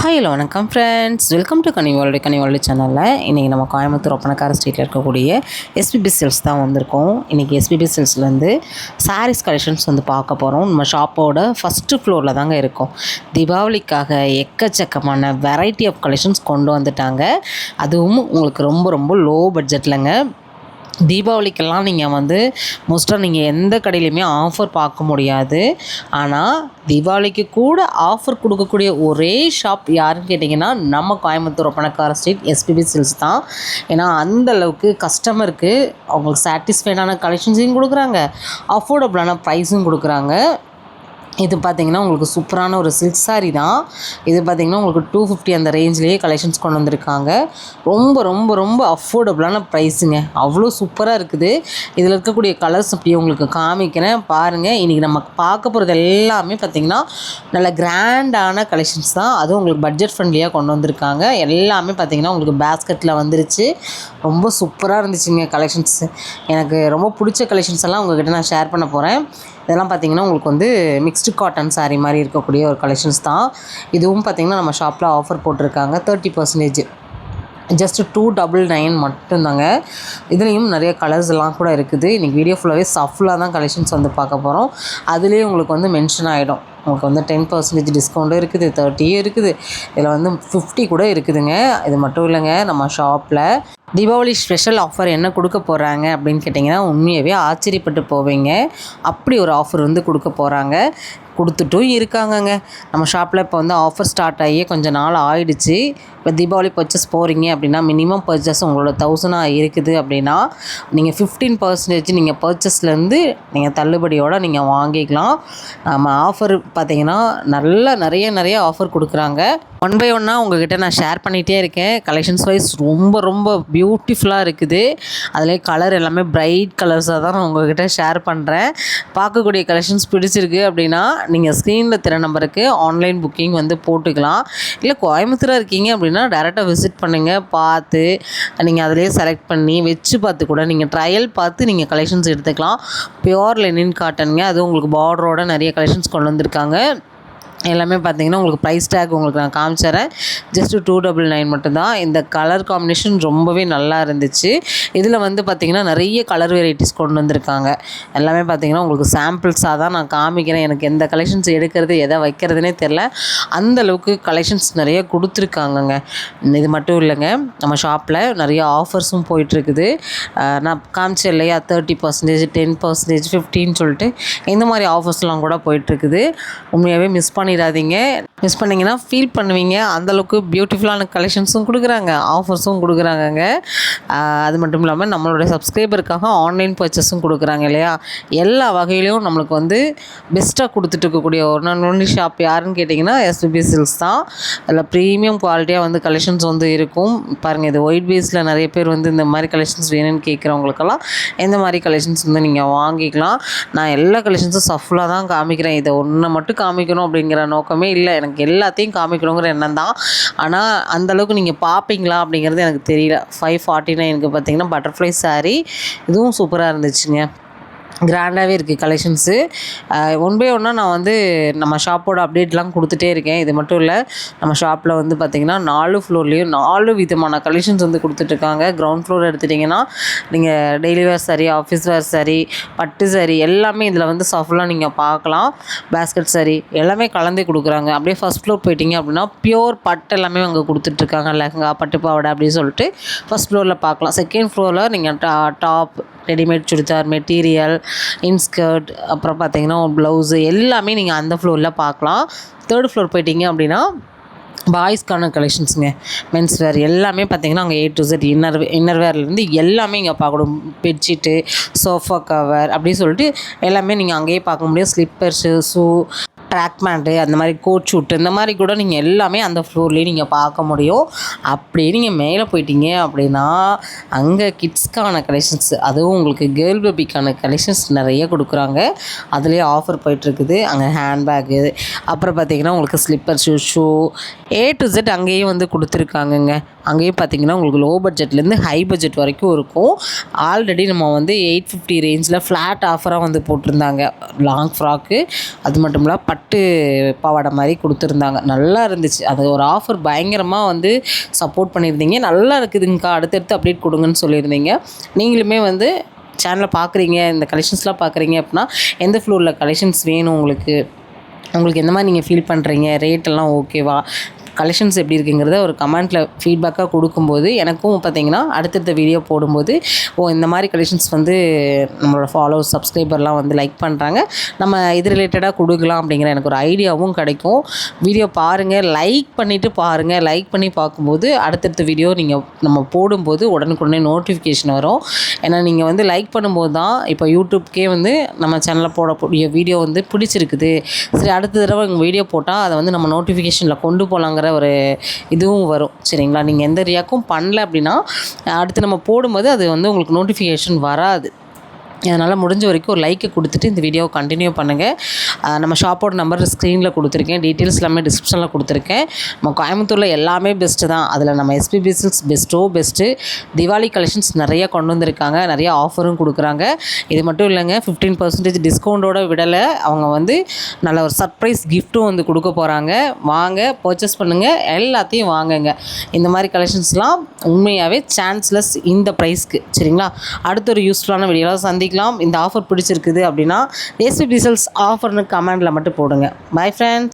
Hi hello வணக்கம் friends welcome to கனிவாளுடைய கனிவாளி சேனலில் இன்றைக்கி நம்ம கோயம்புத்தூர் ஒப்பனக்கார ஸ்ட்ரீட்டில் இருக்கக்கூடிய எஸ்பிபி செல்ஸ் தான் வந்திருக்கோம். இன்றைக்கி எஸ்பிபி செல்ஸ்லேருந்து சாரீஸ் கலெக்ஷன்ஸ் வந்து பார்க்க போகிறோம் நம்ம ஷாப்போட ஃபஸ்ட்டு ஃப்ளோரில் தாங்க இருக்கும். தீபாவளிக்காக எக்கச்சக்கமான வெரைட்டி ஆஃப் கலெக்ஷன்ஸ் கொண்டு வந்துட்டாங்க. அதுவும் உங்களுக்கு ரொம்ப ரொம்ப லோ பட்ஜெட்லங்க தீபாவளிக்கெல்லாம் நீங்கள் வந்து மோஸ்ட்டாக நீங்கள் எந்த கடையிலையுமே ஆஃபர் பார்க்க முடியாது. ஆனால் தீபாவளிக்கு கூட ஆஃபர் கொடுக்கக்கூடிய ஒரே ஷாப் யாருன்னு கேட்டிங்கன்னா நம்ம கோயம்புத்தூர் பணக்கார ஸ்ட்ரீட் எஸ்பிபி சில்ஸ் தான். ஏன்னா அந்த அளவுக்கு கஸ்டமருக்கு அவங்களுக்கு சாட்டிஸ்ஃபைடான கலெக்ஷன்ஸையும் கொடுக்குறாங்க. அஃபோர்டபுளான ப்ரைஸும் கொடுக்குறாங்க. இது பார்த்தீங்கன்னா உங்களுக்கு சூப்பரான ஒரு சில்க் saree தான். இது பார்த்தீங்கன்னா உங்களுக்கு டூ ஃபிஃப்டி அந்த ரேஞ்ச்லேயே கலெக்ஷன்ஸ் கொண்டு வந்திருக்காங்க. ரொம்ப ரொம்ப ரொம்ப அஃபோர்டபுளான ப்ரைஸுங்க அவ்வளோ சூப்பராக இருக்குது. இதில் இருக்கக்கூடிய கலர்ஸ் அப்படியே உங்களுக்கு காமிக்கிறேன். பாருங்கள் இன்றைக்கி நம்ம பார்க்க போகிறது எல்லாமே பார்த்திங்கன்னா நல்ல கிராண்டான கலெக்ஷன்ஸ் தான். அதுவும் உங்களுக்கு பட்ஜெட் ஃப்ரெண்ட்லியாக கொண்டு வந்திருக்காங்க. எல்லாமே பார்த்தீங்கன்னா உங்களுக்கு பேஸ்கெட்டில் வந்துருச்சு. ரொம்ப சூப்பராக இருந்துச்சுங்க கலெக்ஷன்ஸ் எனக்கு ரொம்ப பிடிச்ச கலெக்ஷன்ஸ் எல்லாம் உங்ககிட்ட நான் ஷேர் பண்ண போகிறேன் இதெல்லாம் பார்த்தீங்கன்னா உங்களுக்கு வந்து மிக்ஸ்டு காட்டன் சாரீ மாதிரி இருக்கக்கூடிய ஒரு கலெக்ஷன்ஸ் தான். இதுவும் பார்த்தீங்கன்னா நம்ம ஷாப்பில் ஆஃபர் போட்டிருக்காங்க. Thirty percentage just two double nine மட்டும்தாங்க. இதுலேயும் நிறைய கலர்ஸ் எல்லாம் கூட இருக்குது. இன்றைக்கி வீடியோ ஃபுல்லாகவே சஃபுல்லாக தான் கலெக்ஷன்ஸ் வந்து பார்க்க போகிறோம் அதுலேயே உங்களுக்கு வந்து மென்ஷன் ஆகிடும் உங்களுக்கு வந்து டென் பர்சன்டேஜ் டிஸ்கவுண்ட்டும் இருக்குது தேர்ட்டியும் இருக்குது. இதில் வந்து ஃபிஃப்டி கூட இருக்குதுங்க. இது மட்டும் இல்லைங்க. நம்ம ஷாப்பில் தீபாவளி ஸ்பெஷல் ஆஃபர் என்ன கொடுக்க போகிறாங்க அப்படின்னு கேட்டிங்கன்னா உண்மையாகவே ஆச்சரியப்பட்டு போவீங்க. அப்படி ஒரு ஆஃபர் வந்து கொடுக்க போகிறாங்க கொடுத்துட்டும் இருக்காங்கங்க. நம்ம ஷாப்பில் இப்போ வந்து ஆஃபர் ஸ்டார்ட் ஆகி கொஞ்சம் நாள் ஆயிடுச்சு. இப்போ தீபாவளி பர்ச்சேஸ் போகிறீங்க அப்படின்னா மினிமம் பர்ச்சேஸ் உங்களோட தௌசண்டாக இருக்குது அப்படின்னா நீங்கள் ஃபிஃப்டீன் பர்சன்டேஜ் நீங்கள் பர்ச்சேஸ்லேருந்து நீங்கள் தள்ளுபடியோடு நீங்கள் வாங்கிக்கலாம். நம்ம ஆஃபர் பார்த்தீங்கன்னா நல்ல நிறைய நிறைய ஆஃபர் கொடுக்குறாங்க. ஒன் பை ஒன்னாக உங்ககிட்ட நான் ஷேர் பண்ணிகிட்டே இருக்கேன். கலெக்ஷன்ஸ் வைஸ் ரொம்ப ரொம்ப பியூட்டிஃபுல்லாக இருக்குது. அதிலே கலர் எல்லாமே பிரைட் கலர்ஸாக தான் நான் உங்ககிட்ட ஷேர் பண்ணுறேன் பார்க்கக்கூடிய கலெக்ஷன்ஸ் பிடிச்சிருக்கு அப்படின்னா நீங்கள் ஸ்க்ரீனில் திற நம்பருக்கு ஆன்லைன் புக்கிங் வந்து போட்டுக்கலாம். இல்லை கோயம்புத்தூராக இருக்கீங்க அப்படின்னா டேரெக்டாக விசிட் பண்ணுங்கள் பார்த்து நீங்கள் அதிலே செலக்ட் பண்ணி வச்சு பார்த்து கூட நீங்கள் ட்ரையல் பார்த்து நீங்கள் கலெக்ஷன்ஸ் எடுத்துக்கலாம். பியோர் லெனின் காட்டனுங்க அது உங்களுக்கு பார்டரோட நிறைய கலெக்ஷன்ஸ் கொண்டு வந்திருக்காங்க. எல்லாமே பார்த்தீங்கன்னா உங்களுக்கு ப்ரைஸ் டேக் உங்களுக்கு நான் காமிச்சிடுறேன் ஜஸ்ட்டு டூ டபுள் நைன் மட்டும்தான். இந்த கலர் காம்பினேஷன் ரொம்பவே நல்லா இருந்துச்சு. இதில் வந்து பார்த்திங்கன்னா நிறைய கலர் வெரைட்டிஸ் கொண்டு வந்திருக்காங்க. எல்லாமே பார்த்தீங்கன்னா உங்களுக்கு சாம்பிள்ஸாக தான் நான் காமிக்கிறேன். எனக்கு எந்த கலெக்ஷன்ஸ் எடுக்கிறது எதை வைக்கிறதுனே தெரில அந்த அளவுக்கு கலெக்ஷன்ஸ் நிறைய கொடுத்துருக்காங்கங்க. இது மட்டும் இல்லைங்க. நம்ம ஷாப்பில் நிறைய ஆஃபர்ஸும் போயிட்டுருக்குது. நான் காமிச்சேன் இல்லையா? தேர்ட்டி பர்சன்டேஜ் டென் பர்சன்டேஜ் ஃபிஃப்டின்னு சொல்லிட்டு. இந்த மாதிரி ஆஃபர்ஸ்லாம் கூட போயிட்டுருக்குது. உண்மையாகவே மிஸ் பண்ணிடாதீங்க. மிஸ் பண்ணிங்கன்னா ஃபீல் பண்ணுவீங்க. அந்தளவுக்கு பியூட்டிஃபுல்லான கலெக்ஷன்ஸும் கொடுக்குறாங்க. ஆஃபர்ஸும் கொடுக்குறாங்கங்க. அது மட்டும் இல்லாமல் நம்மளுடைய சப்ஸ்கிரைபருக்காக ஆன்லைன் பர்ச்சஸும் கொடுக்குறாங்க இல்லையா? எல்லா வகையிலையும் நம்மளுக்கு வந்து பெஸ்ட்டாக கொடுத்துட்டு இருக்கக்கூடிய ஒரு நான் ஒன்லி ஷாப் யாருன்னு கேட்டிங்கன்னா எஸ்பிபி சில்ஸ் தான். அதில் ப்ரீமியம் குவாலிட்டியாக வந்து கலெக்ஷன்ஸ் வந்து இருக்கும். பாருங்கள் இது ஒயிட் பேஸில் நிறைய பேர் வந்து இந்த மாதிரி கலெக்ஷன்ஸ் வேணும்னு கேட்குறவங்களுக்கெல்லாம் எந்த மாதிரி கலெக்ஷன்ஸ் வந்து நீங்கள் வாங்கிக்கலாம். நான் எல்லா கலெக்ஷன்ஸும் சஃபுல்லாக தான் காமிக்கிறேன். இதை ஒன்றை மட்டும் காமிக்கணும் அப்படிங்கிற நோக்கமே இல்லை. எனக்கு எல்லாத்தையும் காமிக்கணுங்கிற எண்ணம் தான். ஆனால் அந்தளவுக்கு நீங்கள் பார்ப்பீங்களா அப்படிங்கிறது எனக்கு தெரியல. ஃபைவ் ஃபார்ட்டி நைனுக்கு பார்த்தீங்கன்னா பட்டர்ஃப்ளை சாரீ இதுவும் சூப்பராக இருந்துச்சுங்க. கிராண்டாகவே இருக்குது கலெக்ஷன்ஸு ஒன் பை ஒன்னாக நான் வந்து நம்ம ஷாப்போட அப்டேட்லாம் கொடுத்துட்டே இருக்கேன். இது மட்டும் இல்லை நம்ம ஷாப்பில் வந்து பார்த்திங்கன்னா நாலு ஃப்ளோர்லேயும் நாலு விதமான கலெக்ஷன்ஸ் வந்து கொடுத்துட்ருக்காங்க கிரவுண்ட் ஃப்ளோர் எடுத்துட்டிங்கன்னா நீங்கள் டெய்லி வேர் சரி ஆஃபீஸ் வேர் சரி பட்டு சரி எல்லாமே இதில் வந்து சாஃப்ட்லாம் நீங்கள் பார்க்கலாம். பேஸ்கெட் சரி எல்லாமே கலந்து கொடுக்குறாங்க. அப்படியே ஃபஸ்ட் ஃப்ளோர் போயிட்டீங்க அப்படின்னா பியோர் பட்டு எல்லாமே அங்கே கொடுத்துட்ருக்காங்க லெஹங்கா பட்டு பாவாடை அப்படின்னு சொல்லிட்டு ஃபஸ்ட் ஃப்ளோரில் பார்க்கலாம். செகண்ட் ஃப்ளோரில் நீங்கள் டா top readymade churidar material inskirt அப்புறம் பார்த்தீங்கன்னா ப்ளவுஸு எல்லாமே நீங்கள் அந்த ஃப்ளோரில் பார்க்கலாம். தேர்ட் ஃப்ளோர் போயிட்டீங்க அப்படின்னா பாய்ஸ்க்கான கலெக்ஷன்ஸுங்க மென்ஸ் வேர் எல்லாமே பார்த்தீங்கன்னா அங்கே A to Z inner inner வேர்லேருந்து எல்லாமே இங்கே பார்க்கணும். பெட்ஷீட்டு சோஃபா கவர் அப்படின்னு சொல்லிட்டு எல்லாமே நீங்கள் அங்கேயே பார்க்க முடியும். ஸ்லிப்பர்ஸு ஷூ ட்ராக் பேண்ட்டு அந்த மாதிரி கோட் ஷூட்டு இந்த மாதிரி கூட நீங்கள் எல்லாமே அந்த ஃப்ளோர்லேயே நீங்கள் பார்க்க முடியும். அப்படியே நீங்கள் மேலே போயிட்டீங்க அப்படின்னா அங்கே கிட்ஸ்க்கான கலெக்ஷன்ஸ் அதுவும் உங்களுக்கு கேர்ள் பேபிக்கான கலெக்ஷன்ஸ் நிறைய கொடுக்குறாங்க. அதுலேயே ஆஃபர் போயிட்டுருக்குது. அங்கே ஹேண்ட்பேக்கு அப்புறம் பார்த்தீங்கன்னா உங்களுக்கு slipper shoe shoe A to Z அங்கேயும் வந்து கொடுத்துருக்காங்கங்க. அங்கேயும் பார்த்தீங்கன்னா உங்களுக்கு லோ பட்ஜெட்லேருந்து ஹை பட்ஜெட் வரைக்கும் இருக்கும். ஆல்ரெடி நம்ம வந்து எயிட் ஃபிஃப்டி ரேஞ்சில் ஃப்ளாட் ஆஃபராக வந்து போட்டிருந்தாங்க. லாங் ஃப்ராக்கு அது மட்டும் இல்லை பட்டு பாவாடை மாதிரி கொடுத்துருந்தாங்க. நல்லா இருந்துச்சு. அது ஒரு ஆஃபர் பயங்கரமாக வந்து சப்போர்ட் பண்ணியிருந்தீங்க. நல்லா இருக்குதுங்கக்கா. அடுத்தடுத்து அப்டேட் கொடுங்கன்னு சொல்லியிருந்தீங்க. நீங்களுமே வந்து சேனலை பார்க்குறீங்க இந்த கலெக்ஷன்ஸ்லாம் பார்க்குறீங்க அப்படின்னா எந்த ஃப்ளோரில் கலெக்ஷன்ஸ் வேணும் உங்களுக்கு? உங்களுக்கு எந்த மாதிரி நீங்கள் ஃபீல் பண்ணுறீங்க ரேட்டெல்லாம் ஓகேவா கலெக்ஷன்ஸ் எப்படி இருக்குங்கிறத ஒரு கமெண்ட்டில் ஃபீட்பேக்காக கொடுக்கும்போது எனக்கும் பார்த்தீங்கன்னா அடுத்தடுத்த வீடியோ போடும்போது ஓ இந்த மாதிரி கலெக்ஷன்ஸ் வந்து நம்மளோட ஃபாலோவர்ஸ் சப்ஸ்கிரைபர்லாம் வந்து லைக் பண்ணுறாங்க நம்ம இது ரிலேட்டடாக கொடுக்கலாம் அப்படிங்கிற எனக்கு ஒரு ஐடியாவும் கிடைக்கும். வீடியோ பாருங்கள் லைக் பண்ணிவிட்டு பாருங்கள் லைக் பண்ணி பார்க்கும்போது அடுத்தடுத்த வீடியோ நீங்கள் நம்ம போடும்போது உடனுக்குடனே நோட்டிஃபிகேஷன் வரும். ஏன்னா நீங்கள் வந்து லைக் பண்ணும்போது தான் இப்போ யூடியூப்க்கே வந்து நம்ம சேனலில் போடக்கூடிய வீடியோ வந்து பிடிச்சிருக்குது. சரி அடுத்த தடவை வீடியோ போட்டால் அதை வந்து நம்ம நோட்டிஃபிகேஷனில் கொண்டு போகலாங்கிற ஒரு இதுவும் வரும். சரிங்களா? நீங்கள் எந்த ரியாக்கும் பண்ணல அப்படின்னா அடுத்து நம்ம போடும்போது அது வந்து உங்களுக்கு நோட்டிஃபிகேஷன் வராது. அதனால் முடிஞ்ச வரைக்கும் ஒரு லைக்கை கொடுத்துட்டு இந்த வீடியோவை கண்டினியூ பண்ணுங்கள் நம்ம ஷாப்போட நம்பர் ஸ்க்ரீனில் கொடுத்துருக்கேன். டீட்டெயில்ஸ் எல்லாமே டிஸ்கிரிப்ஷனில் கொடுத்துருக்கேன். நம்ம கோயம்புத்தூரில் எல்லாமே பெஸ்ட்டு தான். அதில் நம்ம எஸ்பி பிசினஸ் பெஸ்ட்டோ பெஸ்ட்டு திவாலி கலெக்ஷன்ஸ் நிறைய கொண்டு வந்திருக்காங்க. நிறையா ஆஃபரும் கொடுக்குறாங்க. இது மட்டும் இல்லைங்க ஃபிஃப்டீன் பர்சன்டேஜ் டிஸ்கவுண்ட்டோட விடலை. அவங்க வந்து நல்ல ஒரு சர்ப்ரைஸ் கிஃப்ட்டும் வந்து கொடுக்க போகிறாங்க வாங்க பர்ச்சேஸ் பண்ணுங்கள் எல்லாத்தையும் வாங்குங்க. இந்த மாதிரி கலெக்ஷன்ஸ்லாம் உண்மையாகவே சான்ஸ்லெஸ் இந்த ப்ரைஸ்க்கு சரிங்களா? அடுத்த ஒரு யூஸ்ஃபுல்லான வீடியோவில் பண்ணிக்கலாம் இந்த ஆஃபர் பிடிச்சிருக்குது அப்படின்னா ஏசி பிசல்ஸ் ஆஃபர்னு கமெண்டில் மட்டும் போடுங்க. Bye friends